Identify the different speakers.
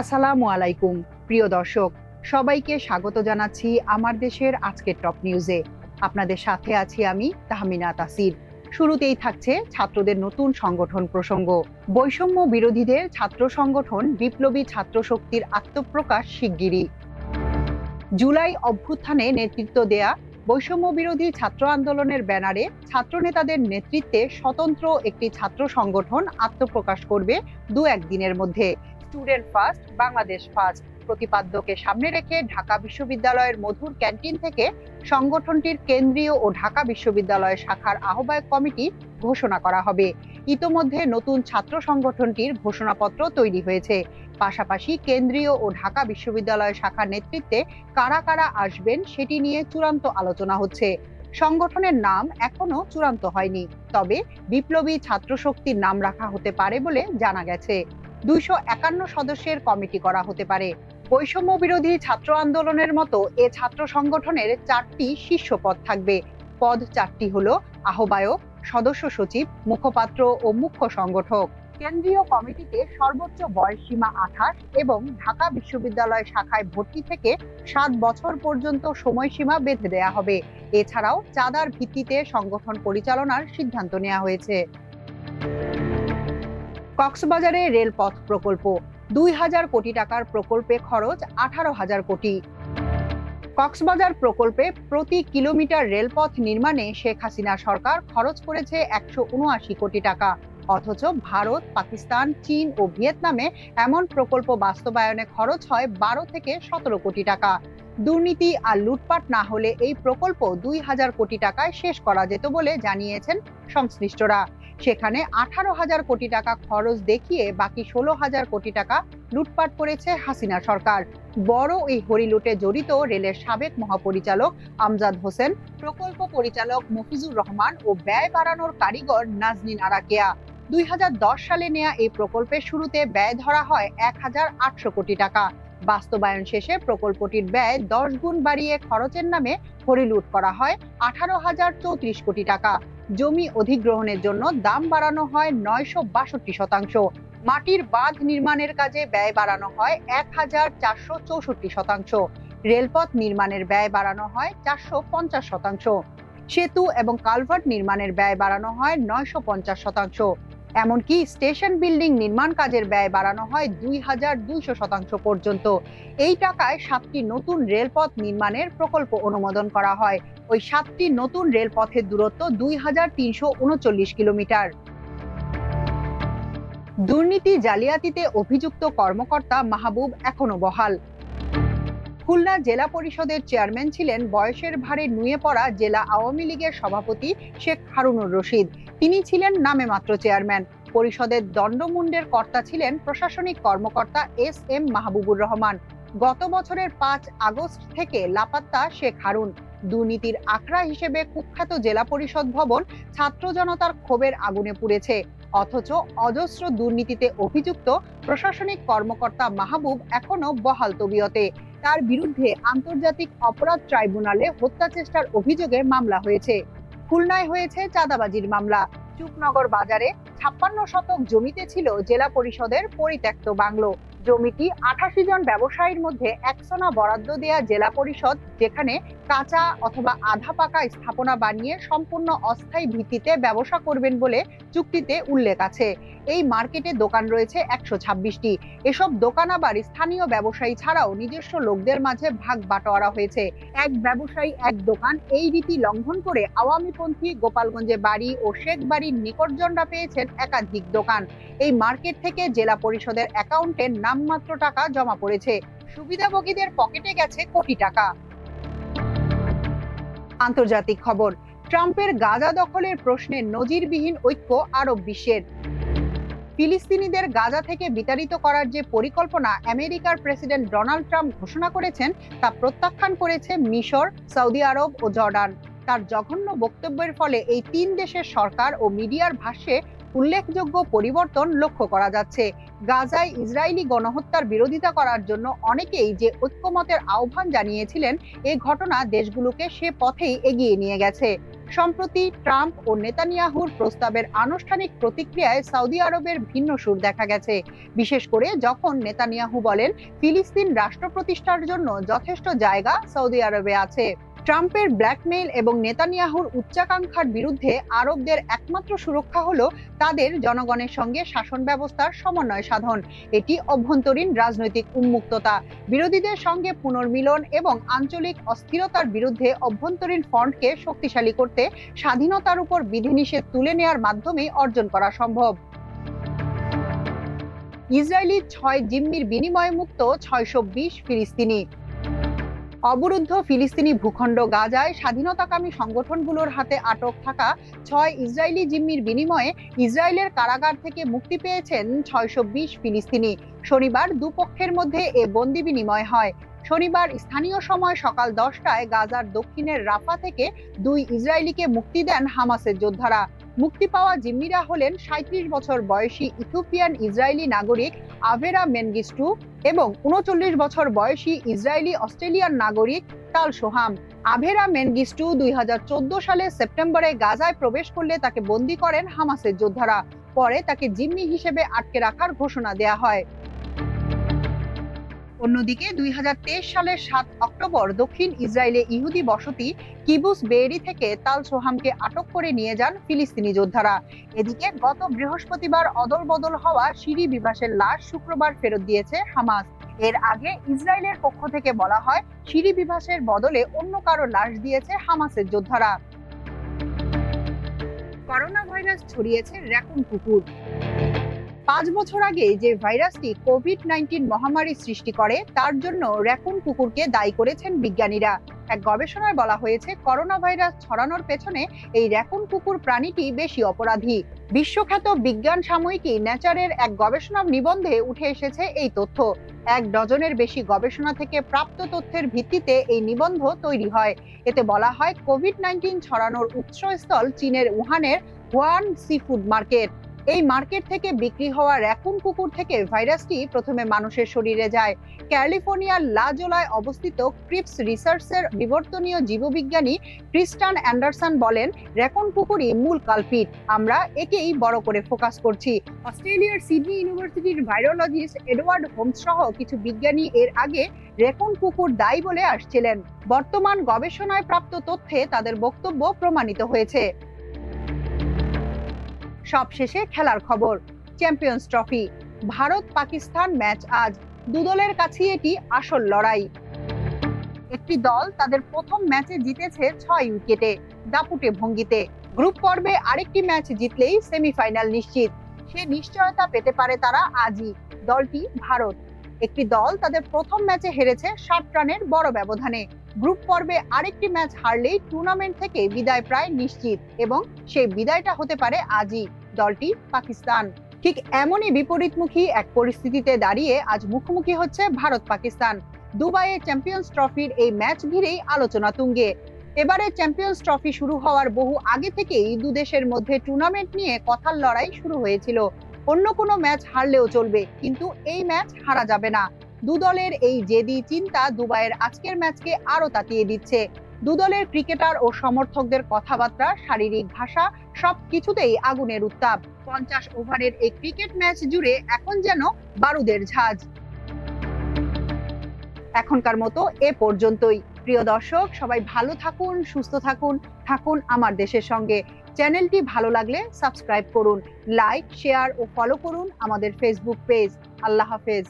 Speaker 1: আসসালামু আলাইকুম, প্রিয় দর্শক। সবাইকে স্বাগত জানাচ্ছি আমার দেশের আজকের টপ নিউজে। আপনাদের সাথে আছি আমি তাহমিনা তাসির। শুরুতেই থাকছে ছাত্রদের নতুন সংগঠন প্রসঙ্গ। বৈষম্য বিরোধীদের ছাত্র সংগঠন বিপ্লবী ছাত্র শক্তির আত্মপ্রকাশ শিগগিরই। জুলাই অভ্যুত্থানে নেতৃত্ব দেয়া বৈষম্য বিরোধী ছাত্র আন্দোলনের ব্যানারে ছাত্র নেতাদের নেতৃত্বে স্বতন্ত্র একটি ছাত্র সংগঠন আত্মপ্রকাশ করবে দু একদিনের মধ্যে। স্টুডেন্ট ফার্স্ট, বাংলাদেশ ফার্স্ট প্রতিপাদ্যকে সামনে রেখে ঢাকা বিশ্ববিদ্যালয়ের মধুর ক্যান্টিন থেকে সংগঠনটির কেন্দ্রীয় ও ঢাকা বিশ্ববিদ্যালয় শাখার আহ্বায়ক কমিটি ঘোষণা করা হবে। ইতোমধ্যে নতুন ছাত্র সংগঠনটির ঘোষণাপত্র তৈরি হয়েছে। পাশাপাশি কেন্দ্রীয় ও ঢাকা বিশ্ববিদ্যালয় শাখার নেতৃত্বে কারা কারা আসবেন সেটি নিয়ে চূড়ান্ত আলোচনা হচ্ছে। সংগঠনের নাম এখনও চূড়ান্ত হয়নি, তবে বিপ্লবী ছাত্র শক্তির নাম রাখা হতে পারে বলে জানা গেছে। দুইশো একান্ন সদস্যের কমিটি করা হতে পারে। বৈষম্য বিরোধী ছাত্র আন্দোলনের মতো এ ছাত্র সংগঠনের চারটি শীর্ষ পদ থাকবে। পদ চারটি হলো আহ্বায়ক, সদস্য সচিব, মুখপাত্র ও মুখ্য সংগঠক। কেন্দ্রীয় কমিটিতে সর্বোচ্চ বয়স সীমা আঠাশ এবং ঢাকা বিশ্ববিদ্যালয় শাখায় ভর্তি থেকে সাত বছর পর্যন্ত সময়সীমা বেঁধে দেয়া হবে। এছাড়াও চাঁদার ভিত্তিতে সংগঠন পরিচালনার সিদ্ধান্ত নেওয়া হয়েছে। কক্সবাজারে রেলপথ প্রকল্প। দুই হাজার কোটি টাকার প্রকল্পে খরচ আঠারো হাজার কোটি। কক্সবাজার প্রকল্পে প্রতি কিলোমিটার রেলপথ নির্মাণে শেখ হাসিনা সরকার খরচ করেছে একশো উনআশি কোটি টাকা। অথচ ভারত, পাকিস্তান, চীন ও ভিয়েতনামে এমন প্রকল্প বাস্তবায়নে খরচ হয় বারো থেকে সতেরো কোটি টাকা। দুর্নীতি আর লুটপাট না হলে এই প্রকল্প দুই হাজার কোটি টাকায় শেষ করা যেত বলে জানিয়েছেন সংশ্লিষ্টরা। সেখানে আঠারো হাজার কোটি টাকা খরচ দেখিয়ে বাকি ষোলো হাজার কোটি টাকা লুটপাট করেছে হাসিনা সরকার। বড় এই হরিলুটে জড়িত রেলের সাবেক মহাপরিচালক আমজাদ হোসেন, প্রকল্প পরিচালক মফিজুর রহমান ও ব্যয় বাড়ানোর কারিগর নাজনীন আরাকেয়া। দুই সালে নেয়া এই প্রকল্পের শুরুতে ব্যয় ধরা হয় এক হাজার আটশো কোটি টাকা। বাস্তবায়ন শেষে প্রকল্পটির ব্যয় দশ গুণ বাড়িয়ে খরচের নামে হরিলুট করা হয় আঠারো হাজার চৌত্রিশ কোটি টাকা। জমি অধিগ্রহণের জন্য দাম বাড়ানো হয় নয়শো বাষট্টি শতাংশ। মাটির বাঁধ নির্মাণের কাজে ব্যয় বাড়ানো হয় এক হাজার চারশো চৌষট্টি শতাংশ। রেলপথ নির্মাণের ব্যয় বাড়ানো হয় চারশো পঞ্চাশ শতাংশ। সেতু এবং কালভার্ট নির্মাণের ব্যয় বাড়ানো হয় নয়শো পঞ্চাশ শতাংশ। এমনকি স্টেশন বিল্ডিং নির্মাণ কাজের ব্যয় বাড়ানো হয় দুই হাজার দুইশো শতাংশ পর্যন্ত। এই টাকায় সাতটি নতুন রেলপথ নির্মাণের প্রকল্প অনুমোদন করা হয়। ওই সাতটি নতুন রেলপথের দূরত্ব দুই হাজার তিনশো উনচল্লিশ কিলোমিটার। দুর্নীতি জালিয়াতিতে অভিযুক্ত কর্মকর্তা মাহবুব এখনও বহাল। খুলনা জেলা পরিষদের চেয়ারম্যান ছিলেন বয়সের ভারে নুয়ে পড়া জেলা আওয়ামী লীগের সভাপতি শেখ হারুনুর রশিদ। তিনি ছিলেন নামে মাত্র চেয়ারম্যান। পরিষদের দণ্ডমুণ্ডের কর্তা ছিলেন প্রশাসনিক কর্মকর্তা এস এম মাহবুবুর রহমান। গত বছরের পাঁচ আগস্ট থেকে লাপাত্তা শেখ হারুন। দুর্নীতির আখড়া হিসেবে কুখ্যাত জেলা পরিষদ ভবন ছাত্র জনতার ক্ষোভের আগুনে পুড়েছে। অথচ অজস্র দুর্নীতিতে অভিযুক্ত প্রশাসনিক কর্মকর্তা মাহবুব এখনও বহাল তবিয়তে। তার বিরুদ্ধে আন্তর্জাতিক অপরাধ ট্রাইব্যুনালে হত্যা চেষ্টার অভিযোগে মামলা হয়েছে। খুলনায় হয়েছে চাঁদাবাজির মামলা। চুপনগর বাজারে ছাপ্পান্ন শতক জমিতে ছিল জেলা পরিষদের পরিত্যক্ত বাংলো। জমিটি আঠাশি জন ব্যবসায়ীর মধ্যে একসনা বরাদ্দ দেয়া জেলা পরিষদ, যেখানে কাঁচা অথবা আধা পাকা স্থাপনা বানিয়ে সম্পূর্ণ অস্থায়ী ভিত্তিতে ব্যবসা করবেন বলে চুক্তিতে উল্লেখ আছে। এই মার্কেটে দোকান রয়েছে একশো ছাব্বিশটি। এসব দোকান আবার স্থানীয় ব্যবসায়ী ছাড়াও নিজস্ব লোকদের মাঝে ভাগ বাটোয়ারা হয়েছে। এক ব্যবসায়ী, এক দোকান এই রীতি লঙ্ঘন করে আওয়ামীপন্থী গোপালগঞ্জে বাড়ি ও শেখ বাড়ির নিকটজনরা পেয়েছেন একাধিক দোকান। এই মার্কেট থেকে জেলা পরিষদের অ্যাকাউন্টে নামমাত্র টাকা জমা পড়েছে। সুবিধাভোগীদের পকেটে গেছে কোটি টাকা। আন্তর্জাতিক খবর, ট্রাম্পের গাজা দখলের প্রশ্নে নজিরবিহীন ঐক্য আরব বিশ্বের। ফিলিস্তিনিদের গাজা থেকে বিতাড়িত করার যে পরিকল্পনা আমেরিকার প্রেসিডেন্ট ডোনাল্ড ট্রাম্প ঘোষণা করেছেন, তা প্রত্যাখ্যান করেছে মিশর, সৌদি আরব ও জর্ডান। তার জঘন্য বক্তব্যের ফলে এই তিন দেশের সরকার ও মিডিয়ার ভাষ্যে উল্লেখযোগ্য পরিবর্তন লক্ষ্য করা যাচ্ছে। গাজায় ইসরায়েলি গণহত্যার বিরোধিতা করার জন্য অনেকেই যে ঐক্যমতের আহ্বান জানিয়েছিলেন এই ঘটনা দেশগুলোকে সে পথেই এগিয়ে নিয়ে গেছে। সম্প্রতি ট্রাম্প ও নেতানিয়াহুর প্রস্তাবের আনুষ্ঠানিক প্রতিক্রিয়ায় সৌদি আরবের ভিন্ন সুর দেখা গেছে। বিশেষ করে যখন নেতানিয়াহু বলেন, ফিলিস্তিন রাষ্ট্র প্রতিষ্ঠার জন্য যথেষ্ট জায়গা সৌদি আরবে আছে। ট্রাম্পের ব্ল্যাকমেইল এবং নেতানিয়াহুর উচ্চাকাঙ্ক্ষার বিরুদ্ধে আরবদের একমাত্র সুরক্ষা হলো তাদের জনগণের সঙ্গে শাসন ব্যবস্থার সমন্বয় সাধন। এটি অভ্যন্তরীণ রাজনৈতিক উন্মুক্ততা। বিরোধীদের সঙ্গে পুনর্মিলন এবং আঞ্চলিক অস্থিরতার বিরুদ্ধে অভ্যন্তরীণ ফ্রন্টকে শক্তিশালী করতে স্বাধীনতার উপর বিধিনিষেধ তুলে নেওয়ার মাধ্যমেই অর্জন করা সম্ভব। ইসরায়েলি ছয় জিম্মির বিনিময়ে মুক্ত ছয়শো বিশ ফিলিস্তিনি। অবরুদ্ধ ফিলিস্তিনি ভূখণ্ড গাজায় স্বাধীনতাকামী সংগঠনগুলোর হাতে আটক থাকা ছয় ইসরায়েলি জিম্মির বিনিময়ে ইসরায়েলের কারাগার থেকে মুক্তি পেয়েছেন ছয়শো বিশ ফিলিস্তিনি। শনিবার দুপক্ষের মধ্যে এ বন্দি বিনিময় হয়। শনিবার স্থানীয় সময় সকাল দশটায় গাজার দক্ষিণের রাফা থেকে দুই ইসরায়েলিকে মুক্তি দেন হামাসের যোদ্ধারা। মুক্তি পাওয়া জিম্মিরা হলেন সাঁত্রিশ বছর বয়সী ইথিওপিয়ান ইসরায়েলি নাগরিক আভেরা মেনগিস্টু এবং উনচল্লিশ বছর বয়সী ইসরায়েলি অস্ট্রেলিয়ার নাগরিক তাল সোহাম। আভেরা মেনগিস্টু দুই হাজার চোদ্দ সালে সেপ্টেম্বরে গাজায় প্রবেশ করলে তাকে বন্দি করেন হামাসের যোদ্ধারা। পরে তাকে জিম্মি হিসেবে আটকে রাখার ঘোষণা দেয়া হয়। অন্যদিকে দুই সালের সাত অক্টোবর দক্ষিণ ইসরায়েলে ইহুদি বসতি কিবুস বেয়েরি থেকে তাল সোহামকে আটক করে নিয়ে যান ফিলিস্তিনি যোদ্ধারা। এদিকে গত বৃহস্পতিবার অদল বদল হওয়া সিরি বিভাসের লাশ শুক্রবার ফেরত দিয়েছে হামাস। এর আগে ইসরায়েলের পক্ষ থেকে বলা হয়, সিরি বিভাসের বদলে অন্য কারও লাশ দিয়েছে হামাসের যোদ্ধারা। করোনা ভাইরাস ছড়িয়েছে র্যাকুন কুকুর। পাঁচ বছর আগে যে ভাইরাসটি কোভিড নাইন্টিন মহামারী সৃষ্টি করে, তার জন্য র্যাকুন কুকুরকে দায়ী করেছেন বিজ্ঞানীরা। এক গবেষণায় বলা হয়েছে করোনা ভাইরাস ছড়ানোর পেছনে এই র্যাকুন কুকুর প্রাণীটি বেশি অপরাধী। বিশ্বখ্যাত বিজ্ঞান সাময়িকী নেচারের এক গবেষণা নিবন্ধে উঠে এসেছে এই তথ্য। এক ডজনের বেশি গবেষণা থেকে প্রাপ্ত তথ্যের ভিত্তিতে এই নিবন্ধ তৈরি হয়। এতে বলা হয় কোভিড নাইন্টিন ছড়ানোর উৎসস্থল চীনের উহানের ওয়ান সি ফুড মার্কেট। এই মার্কেট থেকে বিক্রি হওয়া র্যাকুন কুকুর থেকে ভাইরাসটি প্রথমে মানুষের শরীরে যায়। ক্যালিফোর্নিয়ার লাজোলায় অবস্থিত ক্রিপস রিসার্চের বিবর্তনীয় জীববিজ্ঞানী ক্রিস্টান অ্যান্ডারসন বলেন, র্যাকুন কুকুরই মূল কালপিট। আমরা একেই বড় করে ফোকাস করছি। অস্ট্রেলিয়ার সিডনি ইউনিভার্সিটির ভাইরোলজিস্ট এডওয়ার্ড হোমস সহ কিছু বিজ্ঞানী এর আগে রেকুন কুকুর দায়ী বলে আসছিলেন। বর্তমান গবেষণায় প্রাপ্ত তথ্যে তাদের বক্তব্য প্রমাণিত হয়েছে। সবশেষে খেলার খবর। Champions Trophy. Bharat Pakistan match আজ। দুদলের কাছে এটি আসল লড়াই। একটি দল তাদের প্রথম ম্যাচে জিতেছে ছয় উইকেটে, দাপুটে ভঙ্গিতে। গ্রুপ পর্বে আরেকটি ম্যাচ জিতলেই সেমিফাইনাল নিশ্চিত। সে নিশ্চয়তা পেতে পারে তারা আজই। দলটি ভারত। একটি দল তাদের প্রথম ম্যাচে হেরেছে ষাট রানের বড় ব্যবধানে। গ্রুপ পর্বে আরেকটি ম্যাচ হারলেই টুর্নামেন্ট থেকে বিদায় প্রায় নিশ্চিত এবং সেই বিদায়টা হতে পারে আজই দলটি পাকিস্তান। ঠিক এমনই বিপরীতমুখী এক পরিস্থিতিতে দাঁড়িয়ে আজ মুখোমুখি হচ্ছে ভারত পাকিস্তান। দুবাইয়ে চ্যাম্পিয়ন্স ট্রফির এই ম্যাচ ঘিরেই আলোচনা তুঙ্গে। এবারে চ্যাম্পিয়ন্স ট্রফি শুরু হওয়ার বহু আগে থেকেই দু দেশের মধ্যে টুর্নামেন্ট নিয়ে কথার লড়াই শুরু হয়েছিল। অন্য কোনো ম্যাচ হারলেও চলবে, কিন্তু এই ম্যাচ হারা যাবে না। দু দলের এই জেদি চিন্তা দুবাইয়ের আজকের ম্যাচকে আরও তাতিয়ে দিচ্ছে। দু দলের ক্রিকেটার ও সমর্থকদের কথাবার্তা, শারীরিক ভাষা, সব কিছুতেই আগুনের উত্তাপ। পঞ্চাশ ওভারের এই ক্রিকেট ম্যাচ জুড়ে এখন যেন বারুদের ঝাঁজ। এখনকার মতো এ পর্যন্তই। প্রিয় দর্শক, সবাই ভালো থাকুন, সুস্থ থাকুন থাকুন আমার দেশের সঙ্গে। চ্যানেলটি ভালো লাগলে সাবস্ক্রাইব করুন, লাইক, শেয়ার ও ফলো করুন আমাদের ফেসবুক পেজ আল্লাহ হাফেজ।